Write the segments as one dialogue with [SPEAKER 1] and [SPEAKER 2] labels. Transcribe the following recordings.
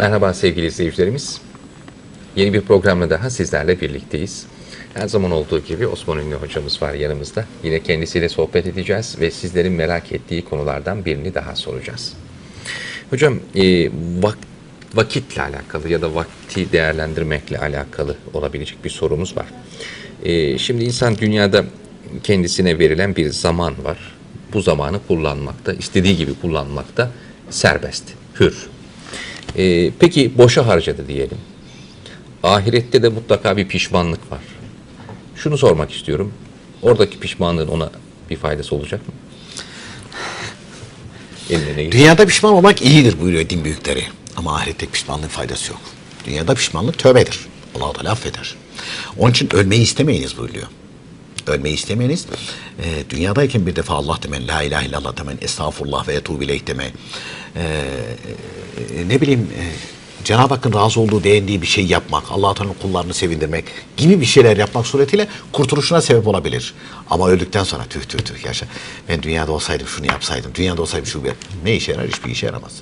[SPEAKER 1] Merhaba sevgili izleyicilerimiz. Yeni bir programla daha sizlerle birlikteyiz. Her zaman olduğu gibi Osman Ünlü hocamız var yanımızda. Yine kendisiyle sohbet edeceğiz ve sizlerin merak ettiği konulardan birini daha soracağız. Hocam e, vak- vakitle alakalı ya da vakti değerlendirmekle alakalı olabilecek bir sorumuz var. E, şimdi insan dünyada kendisine verilen bir zaman var. Bu zamanı kullanmakta, istediği gibi kullanmakta serbest, hür. E, peki boşa harcadı diyelim. Ahirette de mutlaka bir pişmanlık var. Şunu sormak istiyorum. Oradaki pişmanlığın ona bir faydası olacak mı? Eline
[SPEAKER 2] Dünyada pişman olmak iyidir buyuruyor din büyükleri. Ama ahirette pişmanlığın faydası yok. Dünyada pişmanlık tövbedir. Allah-u Teala affeder. Onun için ölmeyi istemeyiniz buyuruyor. Ölmeyi istemeyiniz. E, dünyadayken bir defa Allah demen, la ilahe illallah demen, estağfurullah ve etubu ileyh demen. E, e, ne bileyim e, Cenab-ı Hakk'ın razı olduğu beğendiği bir şey yapmak, Allah-u Teala'nın kullarını sevindirmek gibi bir şeyler yapmak suretiyle kurtuluşuna sebep olabilir. Ama öldükten sonra tüh tüh tüh yaşa. Ben dünyada olsaydım şunu yapsaydım, dünyada olsaydım şunu yap. Ne işe yarar? Hiçbir işe yaramaz.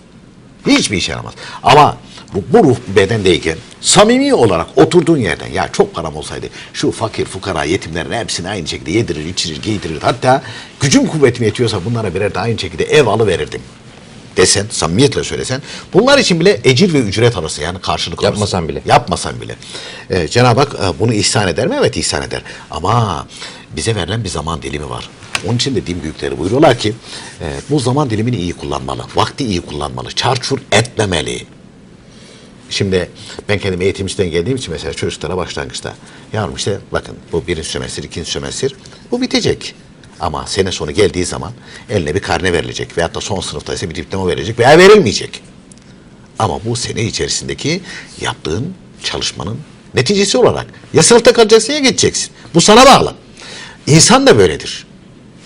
[SPEAKER 2] Hiçbir işe yaramaz. Ama bu, bu ruh bedendeyken samimi olarak oturduğun yerden ya çok param olsaydı şu fakir, fukara, yetimlerin hepsini aynı şekilde yedirir, içirir, giydirir. Hatta gücüm kuvvetim yetiyorsa bunlara birer de aynı şekilde ev alıverirdim desen, samimiyetle söylesen bunlar için bile ecir ve ücret arası yani karşılık arası.
[SPEAKER 1] Yapmasan bile.
[SPEAKER 2] Yapmasan bile. Ee, Cenab-ı Hak e, bunu ihsan eder mi? Evet ihsan eder. Ama bize verilen bir zaman dilimi var. Onun için de din büyükleri buyuruyorlar ki e, bu zaman dilimini iyi kullanmalı. Vakti iyi kullanmalı. Çarçur etmemeli. Şimdi ben kendim eğitimciden geldiğim için mesela çocuklara başlangıçta yavrum işte bakın bu birinci sömestr, ikinci sömestr bu bitecek. Ama sene sonu geldiği zaman eline bir karne verilecek veyahut da son sınıftaysa bir diploma verilecek veya verilmeyecek. Ama bu sene içerisindeki yaptığın çalışmanın neticesi olarak ya sınıfta kalacaksın ya geçeceksin. Bu sana bağlı. İnsan da böyledir.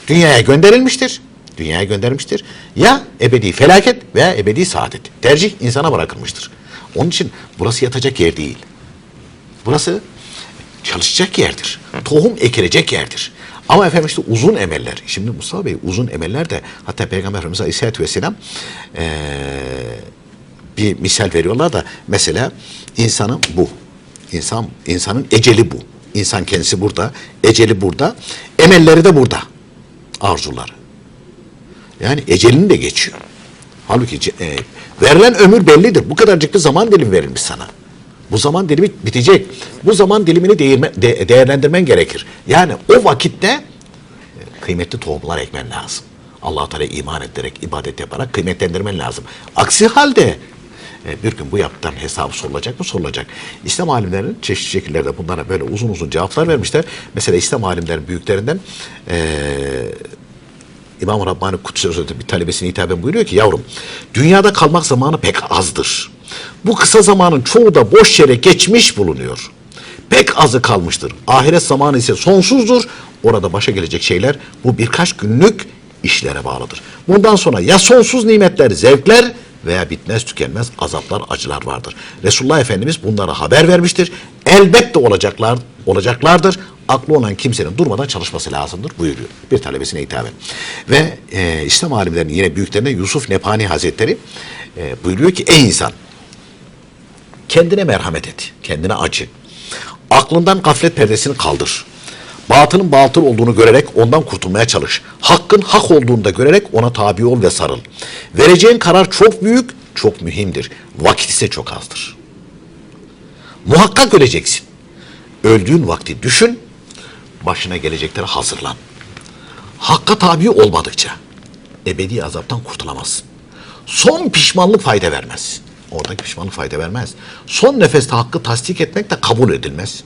[SPEAKER 2] Dünyaya gönderilmiştir. Dünyaya göndermiştir. Ya ebedi felaket veya ebedi saadet. Tercih insana bırakılmıştır. Onun için burası yatacak yer değil. Burası çalışacak yerdir. Tohum ekilecek yerdir. Ama efendim işte uzun emeller. Şimdi Mustafa Bey uzun emeller de hatta Peygamber Efendimiz Aleyhisselatü Vesselam eee bir misal veriyorlar da mesela insanın bu. İnsan insanın eceli bu. İnsan kendisi burada, eceli burada, emelleri de burada. Arzuları. Yani ecelini de geçiyor. Halbuki e, verilen ömür bellidir. Bu kadarcık bir zaman dilimi verilmiş sana. Bu zaman dilimi bitecek. Bu zaman dilimini değirme, de- değerlendirmen gerekir. Yani o vakitte e, kıymetli tohumlar ekmen lazım. Allah Teala iman ederek, ibadet yaparak kıymetlendirmen lazım. Aksi halde e, bir gün bu yaptıkların hesabı sorulacak mı? Sorulacak. İslam alimlerinin çeşitli şekillerde bunlara böyle uzun uzun cevaplar vermişler. Mesela İslam alimlerin büyüklerinden e, İmam-ı Rabbani Kutsi bir talebesine hitaben buyuruyor ki yavrum dünyada kalmak zamanı pek azdır. Bu kısa zamanın çoğu da boş yere geçmiş bulunuyor. Pek azı kalmıştır. Ahiret zamanı ise sonsuzdur. Orada başa gelecek şeyler bu birkaç günlük işlere bağlıdır. Bundan sonra ya sonsuz nimetler, zevkler veya bitmez tükenmez azaplar, acılar vardır. Resulullah Efendimiz bunlara haber vermiştir. Elbette olacaklar, olacaklardır. Aklı olan kimsenin durmadan çalışması lazımdır buyuruyor. Bir talebesine hitaben. Ve e, İslam alimlerinin yine büyüklerinden Yusuf Nepani Hazretleri e, buyuruyor ki ey insan kendine merhamet et, kendine acı. Aklından gaflet perdesini kaldır. Batının batıl olduğunu görerek ondan kurtulmaya çalış. Hakkın hak olduğunu da görerek ona tabi ol ve sarıl. Vereceğin karar çok büyük, çok mühimdir. Vakit ise çok azdır. Muhakkak öleceksin. Öldüğün vakti düşün, başına geleceklere hazırlan. Hakka tabi olmadıkça ebedi azaptan kurtulamazsın. Son pişmanlık fayda vermez. Oradaki pişmanlık fayda vermez. Son nefeste hakkı tasdik etmek de kabul edilmez.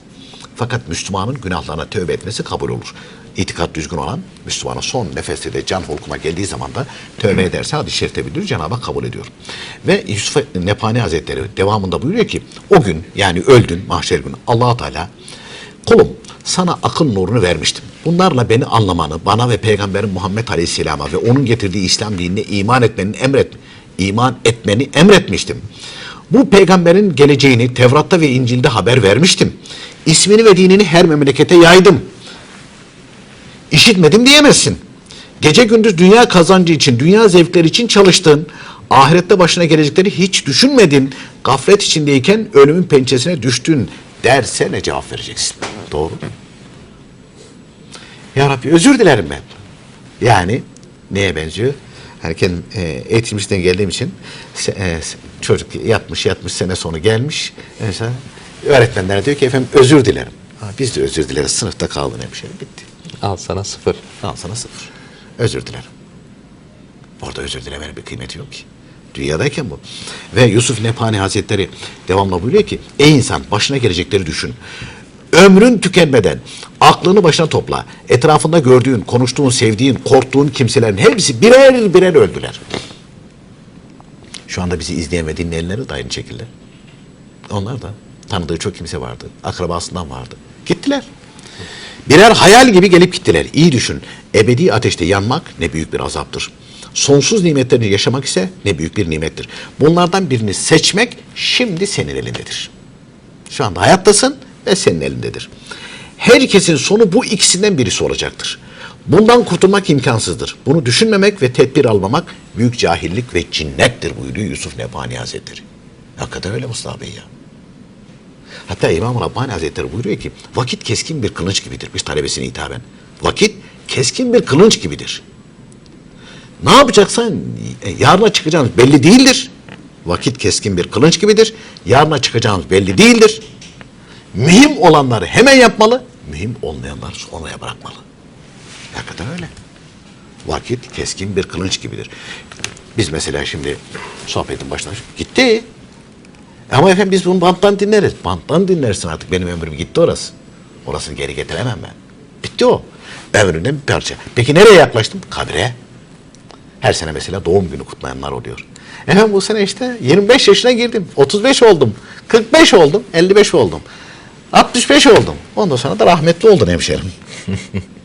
[SPEAKER 2] Fakat Müslümanın günahlarına tövbe etmesi kabul olur. İtikat düzgün olan Müslümana son nefeste de can hulkuma geldiği zaman da tövbe ederse hadis-i bildiriyor Cenab-ı Hak kabul ediyor. Ve Yusuf Nepani Hazretleri devamında buyuruyor ki o gün yani öldün mahşer günü allah Teala kulum sana akıl nurunu vermiştim. Bunlarla beni anlamanı, bana ve Peygamberin Muhammed Aleyhisselam'a ve onun getirdiği İslam dinine iman etmenin emret, iman etmeni emretmiştim. Bu peygamberin geleceğini Tevrat'ta ve İncil'de haber vermiştim. İsmini ve dinini her memlekete yaydım. İşitmedim diyemezsin. Gece gündüz dünya kazancı için, dünya zevkleri için çalıştın. Ahirette başına gelecekleri hiç düşünmedin. Gaflet içindeyken ölümün pençesine düştün derse ne cevap vereceksin? Doğru? Ya Rabbi özür dilerim ben. Yani neye benziyor? Hani kendim e, eğitimcisinden geldiğim için e, çocuk yatmış yatmış sene sonu gelmiş. Mesela öğretmenler diyor ki efendim özür dilerim. Ha, biz de özür dileriz sınıfta kaldın hemşire bitti.
[SPEAKER 1] Al sana sıfır.
[SPEAKER 2] Al sana sıfır. Özür dilerim. Orada özür dilemenin bir kıymeti yok ki. Dünyadayken bu. Ve Yusuf Nepani Hazretleri devamlı buyuruyor ki ey insan başına gelecekleri düşün. Ömrün tükenmeden aklını başına topla. Etrafında gördüğün, konuştuğun, sevdiğin, korktuğun kimselerin hepsi birer birer öldüler. Şu anda bizi izleyen ve dinleyenleri de aynı şekilde. Onlar da tanıdığı çok kimse vardı. Akrabasından vardı. Gittiler. Birer hayal gibi gelip gittiler. İyi düşün. Ebedi ateşte yanmak ne büyük bir azaptır. Sonsuz nimetlerini yaşamak ise ne büyük bir nimettir. Bunlardan birini seçmek şimdi senin elindedir. Şu anda hayattasın ve senin elindedir. Herkesin sonu bu ikisinden birisi olacaktır. Bundan kurtulmak imkansızdır. Bunu düşünmemek ve tedbir almamak büyük cahillik ve cinnettir buyuruyor Yusuf Nebani Hazretleri. Hakikaten öyle Mustafa Bey ya. Hatta İmam Rabbani Hazretleri buyuruyor ki vakit keskin bir kılıç gibidir bir talebesine hitaben. Vakit keskin bir kılıç gibidir. Ne yapacaksan e, yarına çıkacağınız belli değildir. Vakit keskin bir kılıç gibidir. Yarına çıkacağınız belli değildir. Mühim olanları hemen yapmalı. Mühim olmayanları sonraya bırakmalı. Hakikaten öyle. Vakit keskin bir kılıç gibidir. Biz mesela şimdi sohbetin başına gitti. Ama efendim biz bunu banttan dinleriz. Banttan dinlersin artık benim ömrüm gitti orası. Orasını geri getiremem ben. Bitti o. Ömrümden bir parça. Peki nereye yaklaştım? Kabre. Her sene mesela doğum günü kutlayanlar oluyor. Efendim bu sene işte 25 yaşına girdim. 35 oldum. 45 oldum. 55 oldum. 65 oldum. Ondan sonra da rahmetli oldun hemşerim.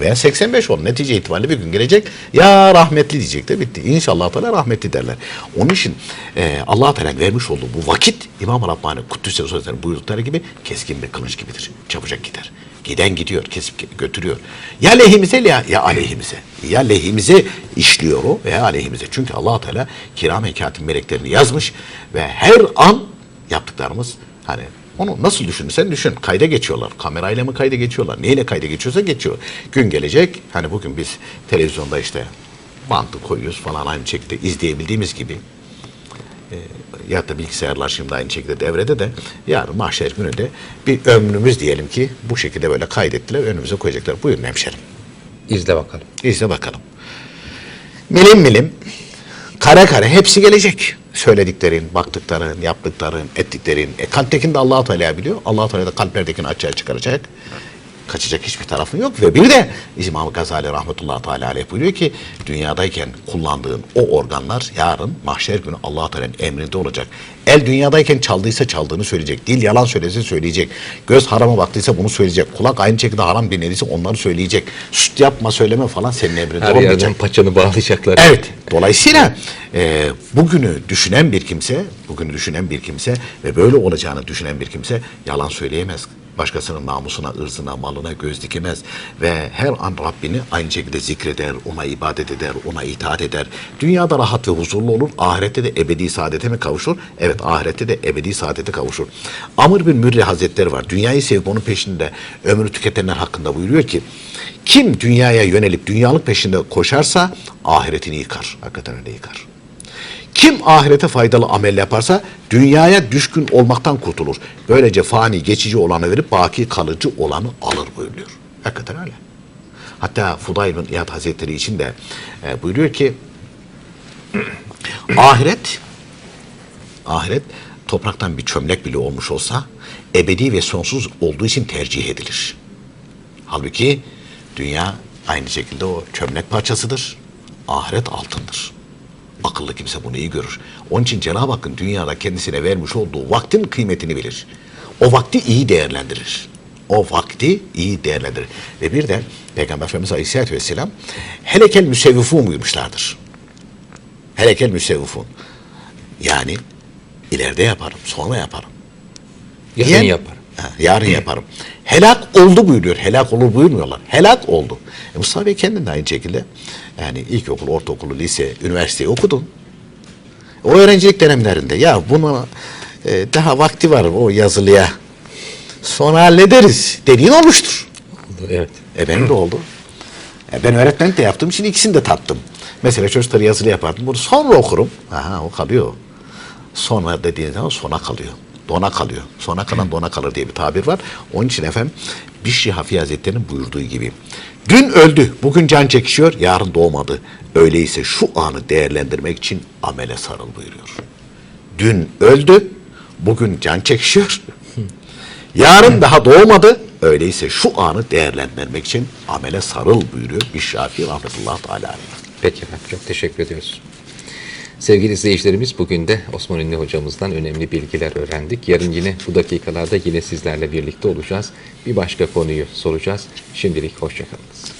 [SPEAKER 2] Veya 85 oldu. Netice itibariyle bir gün gelecek. Ya rahmetli diyecek de bitti. İnşallah Teala rahmetli derler. Onun için e, allah Teala vermiş olduğu bu vakit İmam Rabbani Kuddüs'e Sözler'in buyurdukları gibi keskin bir kılıç gibidir. Çabucak gider. Giden gidiyor, kesip götürüyor. Ya lehimize ya, ya aleyhimize. Ya lehimize işliyor o veya aleyhimize. Çünkü allah Teala kiram-ı meleklerini yazmış ve her an yaptıklarımız hani onu nasıl düşünürsen düşün. Kayda geçiyorlar. Kamerayla mı kayda geçiyorlar? Neyle kayda geçiyorsa geçiyor. Gün gelecek. Hani bugün biz televizyonda işte bantı koyuyoruz falan aynı şekilde izleyebildiğimiz gibi. E, ya da bilgisayarlar şimdi aynı şekilde devrede de yarın mahşer gününde bir ömrümüz diyelim ki bu şekilde böyle kaydettiler önümüze koyacaklar. Buyurun hemşerim.
[SPEAKER 1] İzle bakalım.
[SPEAKER 2] İzle bakalım. Milim milim, kare kare hepsi gelecek. Söylediklerin, baktıkların, yaptıkların, ettiklerin. E, kalptekini de allah Teala biliyor. allah Teala da kalplerdekini açığa çıkaracak. Kaçacak hiçbir tarafın yok. Ve bir de İmam Gazali rahmetullahi teala aleyh buyuruyor ki dünyadayken kullandığın o organlar yarın mahşer günü allah Teala'nın emrinde olacak. El dünyadayken çaldıysa çaldığını söyleyecek. Dil yalan söylese söyleyecek. Göz harama baktıysa bunu söyleyecek. Kulak aynı şekilde haram dinlediyse onları söyleyecek. Süt yapma söyleme falan senin emrinde
[SPEAKER 1] Her
[SPEAKER 2] olmayacak.
[SPEAKER 1] yerden paçanı bağlayacaklar.
[SPEAKER 2] Evet. Dolayısıyla e, bugünü düşünen bir kimse, bugünü düşünen bir kimse ve böyle olacağını düşünen bir kimse yalan söyleyemez. Başkasının namusuna, ırzına, malına göz dikemez. Ve her an Rabbini aynı şekilde zikreder, ona ibadet eder, ona itaat eder. Dünyada rahat ve huzurlu olur, ahirette de ebedi saadete mi kavuşur? Evet, ahirette de ebedi saadete kavuşur. Amr bin Mürre Hazretleri var. Dünyayı sevip onun peşinde ömrü tüketenler hakkında buyuruyor ki, kim dünyaya yönelip dünyalık peşinde koşarsa ahiretini yıkar. Hakikaten öyle yıkar. Kim ahirete faydalı amel yaparsa dünyaya düşkün olmaktan kurtulur. Böylece fani geçici olanı verip baki kalıcı olanı alır buyuruyor. Hakikaten öyle. Hatta Fudayl bin İyad Hazretleri için de e, buyuruyor ki ahiret ahiret topraktan bir çömlek bile olmuş olsa ebedi ve sonsuz olduğu için tercih edilir. Halbuki dünya aynı şekilde o çömlek parçasıdır. Ahiret altındır. Akıllı kimse bunu iyi görür. Onun için Cenab-ı Hakk'ın dünyada kendisine vermiş olduğu vaktin kıymetini bilir. O vakti iyi değerlendirir. O vakti iyi değerlendirir. Ve bir de Peygamber Efendimiz Aleyhisselatü Vesselam helekel müsevvifun buyurmuşlardır. Helekel müsevvifun. Yani ileride yaparım, sonra yaparım.
[SPEAKER 1] Yarın
[SPEAKER 2] Diyen-
[SPEAKER 1] yapar.
[SPEAKER 2] Ha, yarın yaparım. Helak oldu buyuruyor. Helak olur buyurmuyorlar. Helak oldu. E Mustafa Bey kendin de aynı şekilde yani ilkokul, ortaokulu, lise, üniversiteyi okudun. O öğrencilik dönemlerinde ya buna e, daha vakti var o yazılıya. Sonra hallederiz dediğin olmuştur.
[SPEAKER 1] Evet.
[SPEAKER 2] E benim de oldu. E ben öğretmenlik de yaptım. Şimdi ikisini de tattım. Mesela çocukları yazılı yapardım. Bunu sonra okurum. Aha o kalıyor. Sonra dediğin zaman sona kalıyor. Dona kalıyor. Sona kalan dona kalır diye bir tabir var. Onun için efendim Bişri Hafi Hazretleri'nin buyurduğu gibi. Dün öldü, bugün can çekişiyor, yarın doğmadı. Öyleyse şu anı değerlendirmek için amele sarıl buyuruyor. Dün öldü, bugün can çekişiyor. Yarın daha doğmadı. Öyleyse şu anı değerlendirmek için amele sarıl buyuruyor Bişrafi rahmetullahi teala aleyh.
[SPEAKER 1] Peki efendim. Çok teşekkür ediyoruz. Sevgili izleyicilerimiz bugün de Osman Ünlü hocamızdan önemli bilgiler öğrendik. Yarın yine bu dakikalarda yine sizlerle birlikte olacağız. Bir başka konuyu soracağız. Şimdilik hoşçakalınız.